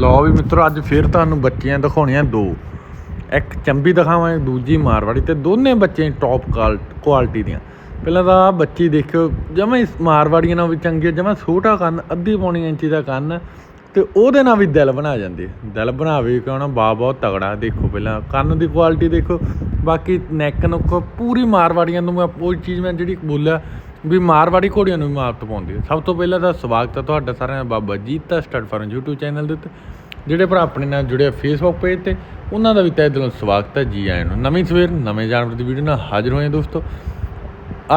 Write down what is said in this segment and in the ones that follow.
ਲਓ ਵੀ ਮਿੱਤਰੋ, ਅੱਜ ਫੇਰ ਤੁਹਾਨੂੰ ਬੱਚੀਆਂ ਦਿਖਾਉਣੀਆਂ ਦੋ। ਇੱਕ ਚੰਬੀ ਦਿਖਾਵਾਂਗੇ, ਦੂਜੀ ਮਾਰਵਾੜੀ ਤੇ ਦੋਨੇ ਬੱਚੇ ਟੌਪ ਕੁਆਲਿਟੀ ਦੀਆਂ। ਪਹਿਲਾਂ ਤਾਂ ਬੱਚੀ ਦੇਖਿਓ, ਜਮਾਂ ਹੀ ਮਾਰਵਾੜੀਆਂ ਨਾਲ ਵੀ ਚੰਗੀ ਜਮਾਂ ਛੋਟਾ ਕੰਨ, ਅੱਧੀ ਪੌਣੀ ਇੰਚੀ ਦਾ ਕੰਨ, ਤੇ ਉਹਦੇ ਨਾਲ ਵੀ ਦਿਲ ਬਣਾ ਜਾਂਦੇ ਦਿਲ ਬਣਾਵੇ ਕਿਉਂ ਨਾ ਬਾ ਬਹੁਤ ਤਗੜਾ, ਦੇਖੋ ਪਹਿਲਾਂ ਕੰਨ ਦੀ ਕੁਆਲਿਟੀ ਦੇਖੋ। ਬਾਕੀ ਨੈਕ ਨੁੱਕ ਪੂਰੀ ਮਾਰਵਾੜੀਆਂ ਨੂੰ ਮੈਂ ਉਹ ਚੀਜ਼ ਮੈਂ ਜਿਹੜੀ ਬੋਲਿਆ ਵੀ ਮਾਰਵਾੜੀ ਘੋੜੀਆਂ ਨੂੰ ਵੀ ਮਾਤ ਪਾਉਂਦੀ ਹੈ। ਸਭ ਤੋਂ ਪਹਿਲਾਂ ਤਾਂ ਸਵਾਗਤ ਹੈ ਤੁਹਾਡਾ ਸਾਰਿਆਂ ਦਾ ਬਾਬਾ ਜੀਤ ਦਾ ਸਟੱਡ ਫਾਰਮ YouTube ਚੈਨਲ ਦੇ ਉੱਤੇ। ਜਿਹੜੇ ਭਰਾ ਆਪਣੇ ਨਾਲ ਜੁੜੇ ਆ Facebook ਪੇਜ ਤੇ, ਉਹਨਾਂ ਦਾ ਵੀ ਤਹਿ ਦਿਲੋਂ ਸਵਾਗਤ ਹੈ ਜੀ ਆਇਆਂ ਨੂੰ। ਨਵੀਂ ਸਵੇਰ, ਨਵੇਂ ਜਾਨਵਰ ਦੀ ਵੀਡੀਓ ਨਾਲ ਹਾਜ਼ਰ ਹੋਏ ਦੋਸਤੋ।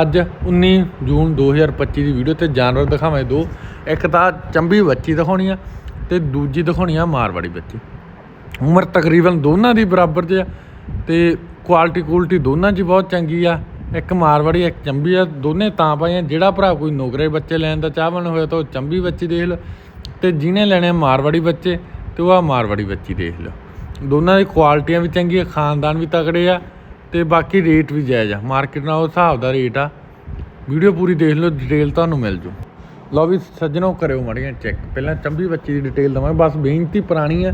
ਅੱਜ 19 ਜੂਨ 2025 ਦੀ ਵੀਡੀਓ ਤੇ ਜਾਨਵਰ ਦਿਖਾਵਾਂ ਦੋ। ਇੱਕ ਤਾਂ ਚੰਬੀ ਬੱਚੀ ਦਿਖਾਉਣੀ ਆ ਤੇ ਦੂਜੀ ਦਿਖਾਉਣੀ ਆ ਮਾਰਵਾੜੀ ਬੱਚੀ। ਉਮਰ ਤਕਰੀਬਨ ਦੋਨਾਂ ਦੀ ਬਰਾਬਰ 'ਚ ਆ ਤੇ ਕੁਆਲਿਟੀ ਕੁਆਲਿਟੀ ਦੋਨਾਂ 'ਚ ਬਹੁਤ ਚੰਗੀ ਆ। ਇੱਕ ਮਾਰਵਾੜੀ, ਇੱਕ ਚੰਬੀ ਆ, ਦੋਨੇ ਤਾਂ ਪਾਈਆਂ ਜਿਹੜਾ ਭਰਾ ਕੋਈ ਨੌਕਰੇ ਬੱਚੇ ਲੈਣ ਦਾ ਚਾਹਵਾਨ ਹੋਇਆ ਤਾਂ ਉਹ ਚੰਬੀ ਬੱਚੀ ਦੇਖ ਲਓ ਤੇ ਜਿਹਨੇ ਲੈਣੇ ਆ ਮਾਰਵਾੜੀ ਬੱਚੇ, ਤੇ ਉਹ ਆ ਮਾਰਵਾੜੀ ਬੱਚੀ ਦੇਖ ਲਓ ਦੋਨਾਂ ਦੀ ਕੁਆਲਿਟੀਆਂ ਵੀ ਚੰਗੀਆਂ, ਖਾਨਦਾਨ ਵੀ ਤਕੜੇ ਆ, ਤੇ ਬਾਕੀ ਰੇਟ ਵੀ ਜਾਇਜ਼ ਆ। ਮਾਰਕੀਟ ਨਾਲ ਉਹ ਹਿਸਾਬ ਦਾ ਰੇਟ ਆ। ਵੀਡੀਓ ਪੂਰੀ ਦੇਖ ਲਓ, ਡਿਟੇਲ ਤੁਹਾਨੂੰ ਮਿਲ ਜੂ। ਲਓ ਵੀ ਸੱਜਣੋ ਕਰਿਓ ਮਾੜੀਆਂ ਚੈੱਕ ਪਹਿਲਾਂ ਚੰਬੀ ਬੱਚੀ ਦੀ ਡਿਟੇਲ ਦਵਾਂਗੇ ਬਸ ਬੇਨਤੀ ਪੁਰਾਣੀ ਆ,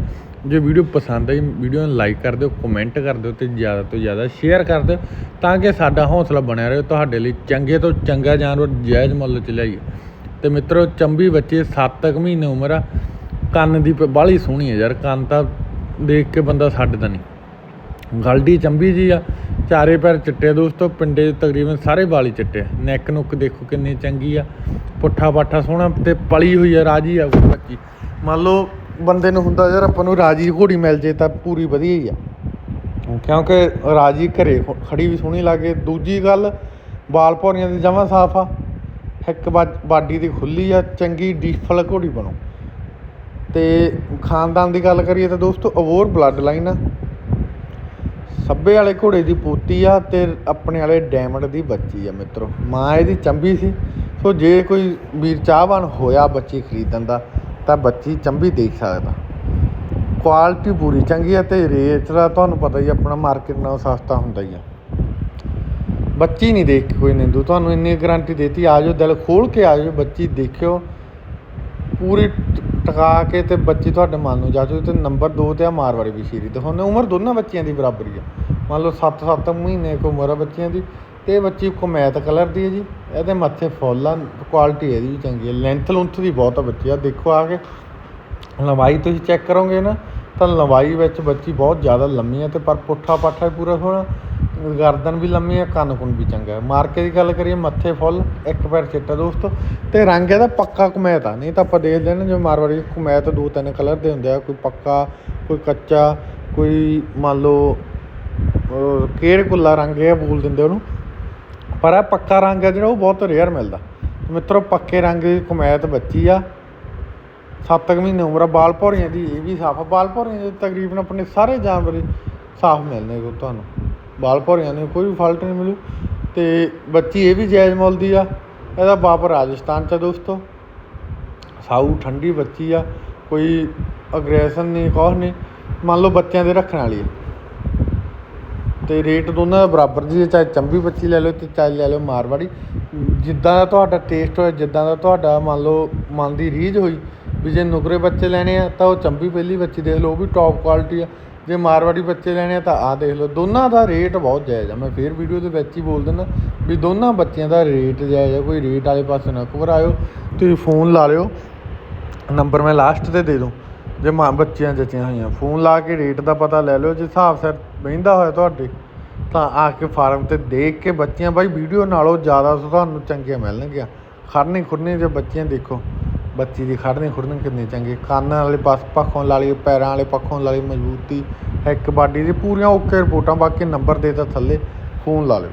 ਜੇ ਵੀਡੀਓ ਪਸੰਦ ਆਈ ਵੀਡੀਓ ਨੂੰ ਲਾਈਕ ਕਰ ਦਿਓ ਕਮੈਂਟ ਕਰ ਦਿਓ ਤੇ ਜ਼ਿਆਦਾ ਤੋਂ ਜ਼ਿਆਦਾ ਸ਼ੇਅਰ ਕਰ ਦਿਓ ਤਾਂ ਕਿ ਸਾਡਾ ਹੌਸਲਾ ਬਣਿਆ ਰਹੇ, ਤੁਹਾਡੇ ਲਈ ਚੰਗੇ ਤੋਂ ਚੰਗਾ ਜਾਨਵਰ ਜਾਇਜ਼ ਮੁੱਲ 'ਚ ਲਿਆਈਏ। ਤੇ ਮਿੱਤਰੋ, ਚੰਬੀ ਬੱਚੇ 7 ਕੁ ਮਹੀਨੇ ਉਮਰ ਆ। ਕੰਨ ਦੀ ਬਾਲੀ ਸੋਹਣੀ ਹੈ ਯਾਰ, ਕੰਨ ਤਾਂ ਦੇਖ ਕੇ ਬੰਦਾ ਛੱਡਦਾ ਨਹੀਂ। ਗਲਡੀ ਚੰਬੀ ਜੀ ਆ। ਚਾਰੇ ਪੈਰ ਚਿੱਟੇ ਆ ਦੋਸਤੋ, ਪਿੰਡੇ ਤਕਰੀਬਨ ਸਾਰੇ ਵਾਲੀ ਚਿੱਟੇ ਆ। ਨੈਕ ਨੁੱਕ ਦੇਖੋ ਕਿੰਨੀ ਚੰਗੀ ਆ। ਪੁੱਠਾ ਬਾਠਾ ਸੋਹਣਾ ਤੇ ਪਲੀ ਹੋਈ ਆ, ਰਾਜੀ ਆ ਬੱਚੀ ਮੰਨ ਲਓ ਬੰਦੇ ਨੂੰ ਹੁੰਦਾ ਯਾਰ ਆਪਾਂ ਨੂੰ ਰਾਜੀ ਘੋੜੀ ਮਿਲ ਜੇ ਤਾਂ ਪੂਰੀ ਵਧੀਆ ਹੀ ਆ। ਕਿਉਂਕਿ ਰਾਜੀ ਘਰੇ ਖ- ਖੜੀ ਵੀ ਸੋਹਣੀ ਲੱਗੇ। ਦੂਜੀ ਗੱਲ ਬਾਲ ਭੌਰੀਆਂ ਦੀ ਜਮਾਂ ਸਾਫ਼ ਆ। ਇੱਕ ਬਾਡੀ ਦੀ ਖੁੱਲੀ ਆ, ਚੰਗੀ ਡੀਫਲ ਘੋੜੀ ਬਣੋ। ਤੇ ਖਾਨਦਾਨ ਦੀ ਗੱਲ ਕਰੀਏ ਤਾਂ ਦੋਸਤੋ ਅਵੋਰ ਬਲੱਡ ਲਾਈਨ ਆ। ਸੱਬੇ ਵਾਲੇ ਘੋੜੇ ਦੀ ਪੋਤੀ ਆ ਤੇ ਆਪਣੇ ਵਾਲੇ ਡਾਇਮੰਡ ਦੀ ਬੱਚੀ ਆ ਮਿੱਤਰੋ। ਮਾਂ ਇਹਦੀ ਚੰਬੀ ਸੀ। ਸੋ ਜੇ ਕੋਈ ਵੀਰ ਚਾਹਵਾਨ ਹੋਇਆ ਬੱਚੀ ਖਰੀਦਣ ਦਾ, ਤਾਂ ਬੱਚੀ ਚੰਬੀ ਦੇਖ ਸਕਦਾ। ਕੁਆਲਿਟੀ ਪੂਰੀ ਚੰਗੀ ਆ ਤੇ ਰੇਟ ਦਾ ਤੁਹਾਨੂੰ ਪਤਾ ਹੀ ਆਪਣਾ ਮਾਰਕੀਟ ਨਾਲੋਂ ਸਸਤਾ ਹੁੰਦਾ ਹੀ ਆ। ਬੱਚੀ ਨਹੀਂ ਦੇਖ ਕੇ ਕੋਈ ਨਿੰਦੂ। ਤੁਹਾਨੂੰ ਇੰਨੀ ਗਾਰੰਟੀ ਦੇਤੀ, ਆ ਜਾਓ, ਦਿਲ ਖੋਲ ਕੇ ਆ ਜਾਓ, ਬੱਚੀ ਦੇਖਿਓ। ਪੂਰੀ ਟ- ਟਿਕਾ ਕੇ ਤੇ ਬੱਚੀ ਤੁਹਾਡੇ ਮਨ ਨੂੰ ਜਾਚੋ ਤੇ ਨੰਬਰ 2 ਤੇ ਆ ਮਾਰਵਾੜੀ ਵੀ ਸ਼ੀਰੀ ਤੇ ਹੁਣ ਉਮਰ ਦੋਨਾਂ ਬੱਚਿਆਂ ਦੀ ਬਰਾਬਰੀ ਆ। ਮੰਨ ਲਓ 7-7 ਮਹੀਨੇ ਕੁ ਉਮਰ ਆ ਬੱਚਿਆਂ ਦੀ, ਤੇ ਇਹ ਬੱਚੀ ਕੁਮੈਤ ਕਲਰ ਦੀ ਹੈ ਜੀ, ਇਹਦੇ ਮੱਥੇ ਫੁੱਲ ਆ ਕੁਆਲਿਟੀ ਇਹਦੀ ਵੀ ਚੰਗੀ ਹੈ ਲੈਂਥ ਲੁੰਥ ਦੀ ਬਹੁਤ ਆ ਬੱਚੀ, ਆ ਦੇਖੋ ਆ ਕੇ, ਲੰਬਾਈ ਤੁਸੀਂ ਚੈੱਕ ਕਰੋਗੇ ਨਾ, ਤਾਂ ਲੰਬਾਈ ਵਿੱਚ ਬੱਚੀ ਬਹੁਤ ਜ਼ਿਆਦਾ ਲੰਮੀ ਹੈ ਤੇ ਪਰ ਪੁੱਠਾ ਪਾਠਾ ਵੀ ਪੂਰਾ ਸੋਹਣਾ, ਗਰਦਨ ਵੀ ਲੰਮੀ ਹੈ ਕੰਨ ਕੁੰਨ ਵੀ ਚੰਗਾ ਹੈ। ਮਾਰਕੇ ਦੀ ਗੱਲ ਕਰੀਏ, ਮੱਥੇ ਫੁੱਲ, ਇੱਕ ਪੈਰ ਚਿੱਟਾ ਦੋਸਤੋ, ਤੇ ਰੰਗ ਇਹਦਾ ਪੱਕਾ ਕੁਮੈਤ ਆ, ਨਹੀਂ ਤਾਂ ਆਪਾਂ ਦੇਖਦੇ ਨੇ ਜਿਵੇਂ ਮਾਰਵਾੜੀ ਕੁਮੈਤ ਦੋ ਤਿੰਨ ਕਲਰ ਦੇ ਹੁੰਦੇ ਆ, ਕੋਈ ਪੱਕਾ, ਕੋਈ ਕੱਚਾ, ਕੋਈ ਮੰਨ ਲਓ ਅਹ ਕੁੱਲਾ ਰੰਗ ਇਹ ਬੋਲ ਦਿੰਦੇ ਉਹਨੂੰ। ਪਰ ਇਹ ਪੱਕਾ ਰੰਗ ਆ ਜਿਹੜਾ, ਉਹ ਬਹੁਤ ਰੇਅਰ ਮਿਲਦਾ। ਮਿੱਤਰੋ, ਪੱਕੇ ਰੰਗ ਦੀ ਕੁਮੈਤ ਬੱਚੀ ਆ। ਸੱਤ ਕੁ ਮਹੀਨੇ ਉਮਰ ਆ, ਬਾਲ ਭੌਰੀਆਂ ਦੀ, ਇਹ ਵੀ ਸਾਫ਼ ਆ। ਬਾਲ ਭੌਰੀਆਂ ਦੇ ਤਕਰੀਬਨ ਆਪਣੇ ਸਾਰੇ ਜਾਨਵਰ ਹੀ ਸਾਫ਼ ਮਿਲਣੇ ਕੋ ਤੁਹਾਨੂੰ। ਬਾਲ ਭੌਰੀਆਂ ਨੂੰ ਕੋਈ ਵੀ ਫਾਲਟ ਨਹੀਂ ਮਿਲੂ। ਤੇ ਬੱਚੀ ਇਹ ਵੀ ਜਾਇਜ਼ ਮੁੱਲ ਦੀ ਆ। ਇਹਦਾ ਬਾਪ ਰਾਜਸਥਾਨ ਚ ਆ ਦੋਸਤੋ। ਸਾਊ ਠੰਡੀ ਬੱਚੀ ਆ। ਕੋਈ ਅਗਰੈਸ਼ਨ ਨਹੀਂ ਕੁਛ ਨਹੀਂ ਮੰਨ ਲਓ ਬੱਚਿਆਂ ਦੇ ਰੱਖਣ ਵਾਲੀ ਆ। ਤੇ ਰੇਟ ਦੋਨਾਂ ਦਾ ਬਰਾਬਰ ਜੀ, ਚਾਹੇ ਚੰਬੀ ਬੱਚੀ ਲੈ ਲਓ ਤੇ ਚਾਹੇ ਲੈ ਲਓ ਮਾਰਵਾੜੀ। ਜਿੱਦਾਂ ਦਾ ਤੁਹਾਡਾ ਟੇਸਟ ਹੋਇਆ, ਜਿੱਦਾਂ ਦਾ ਤੁਹਾਡਾ ਮੰਨ ਲਓ ਮਨ ਦੀ ਰੀਝ ਹੋਈ, ਵੀ ਜੇ ਨੁਕਰੇ ਬੱਚੇ ਲੈਣੇ ਆ, ਤਾਂ ਉਹ ਚੰਬੀ ਪਹਿਲੀ ਬੱਚੀ ਦੇਖ ਲਓ, ਉਹ ਵੀ ਟੌਪ ਕੁਆਲਿਟੀ ਆ। ਜੇ ਮਾਰਵਾੜੀ ਬੱਚੇ ਲੈਣੇ ਆ, ਤਾਂ ਆਹ ਦੇਖ ਲਓ। ਦੋਨਾਂ ਦਾ ਰੇਟ ਬਹੁਤ ਜਾਇਜ਼ ਆ। ਮੈਂ ਫੇਰ ਵੀਡੀਓ ਦੇ ਵਿੱਚ ਹੀ ਬੋਲ ਦਿੰਦਾ ਵੀ ਦੋਨਾਂ ਬੱਚਿਆਂ ਦਾ ਰੇਟ ਜਾਇਜ਼ ਆ। ਕੋਈ ਰੇਟ ਵਾਲੇ ਪਾਸੇ ਨਾ ਘਬਰਾਇਓ। ਤੁਸੀਂ ਫੋਨ ਲਾ ਲਿਓ। ਨੰਬਰ ਮੈਂ ਲਾਸਟ ਤੇ ਦੇ ਦੂੰ। ਜੇ ਮਾਂ ਬੱਚਿਆਂ ਜੱਚੀਆਂ ਹੋਈਆਂ, ਫੋਨ ਲਾ ਕੇ ਰੇਟ ਦਾ ਪਤਾ ਲੈ ਲਿਓ, ਜੇ ਹਿਸਾਬ ਸਿਰ ਬਹਿੰਦਾ ਹੋਇਆ ਤੁਹਾਡੇ, ਤਾਂ ਆ ਕੇ ਫਾਰਮ ਤੇ ਦੇਖ ਕੇ ਬੱਚੀਆਂ, ਬਾਈ ਵੀਡੀਓ ਨਾਲੋਂ ਜ਼ਿਆਦਾ ਤੁਹਾਨੂੰ ਚੰਗੀਆਂ ਮਿਲਣਗੀਆਂ। ਖੜਨੀ ਖੁਰਨੀ ਜੇ ਬੱਚੀਆਂ ਦੇਖੋ, ਬੱਚੀ ਦੀ ਖੜਨੀ ਖੁਰਨੀ ਕਿੰਨੇ ਚੰਗੇ। ਕੰਨ ਵਾਲੇ ਪਾਸ ਪੱਖੋਂ ਲਾ ਲਈ ਪੈਰਾਂ ਵਾਲੇ ਪੱਖੋਂ ਲਾ ਲਈ ਮਜ਼ਬੂਤੀ, ਇੱਕ ਬਾਡੀ ਦੀ ਪੂਰੀਆਂ ਓਕੇ ਰਿਪੋਰਟਾਂ, ਬਾਕੀ ਨੰਬਰ ਦੇ ਤਾਂ ਥੱਲੇ, ਫੋਨ ਲਾ ਲਿਓ।